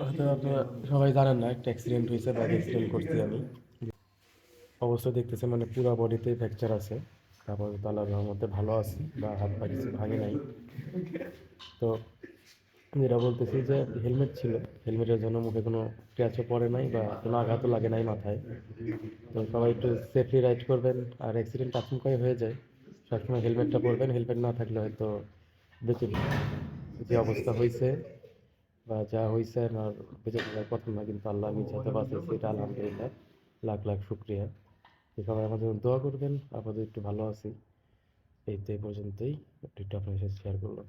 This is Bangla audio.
হয়তো আপনারা সবাই জানেন না, একটা অ্যাক্সিডেন্ট হয়েছে বাইক অ্যাক্সিডেন্ট করছি আমি। অবস্থা দেখতেছে মানে পুরো বডিতে ফ্র্যাকচার আছে। তারপর তালার মধ্যে ভালো আছে, বা হাত পা কিছু ভাঙে নাই। তো যেটা বলতেছি যে হেলমেট ছিল, হেলমেটের জন্য মুখে কোনো ক্র্যাচও পড়ে নাই বা কোনো আঘাতও লাগে নাই মাথায়। তো সবাই একটু সেফলি রাইড করবেন, আর অ্যাক্সিডেন্ট আচমকাই হয়ে যায়। সবসময় হেলমেটটা পরবেন, হেলমেট না থাকলে হয়তো বেঁচে যে অবস্থা হয়েছে বা যা হয়েছে আমার বেঁচে থাকার কথা না, কিন্তু আল্লাহ আমি যাতে বাঁচাইছি এটা আলহামদুলিল্লাহ, লাখ লাখ শুক্রিয়া। সবাই আমাদের জন্য দোয়া করবেন, আপাতত একটু ভালো আছি। এই তো এই পর্যন্তই একটু আপনার সাথে শেয়ার করলাম।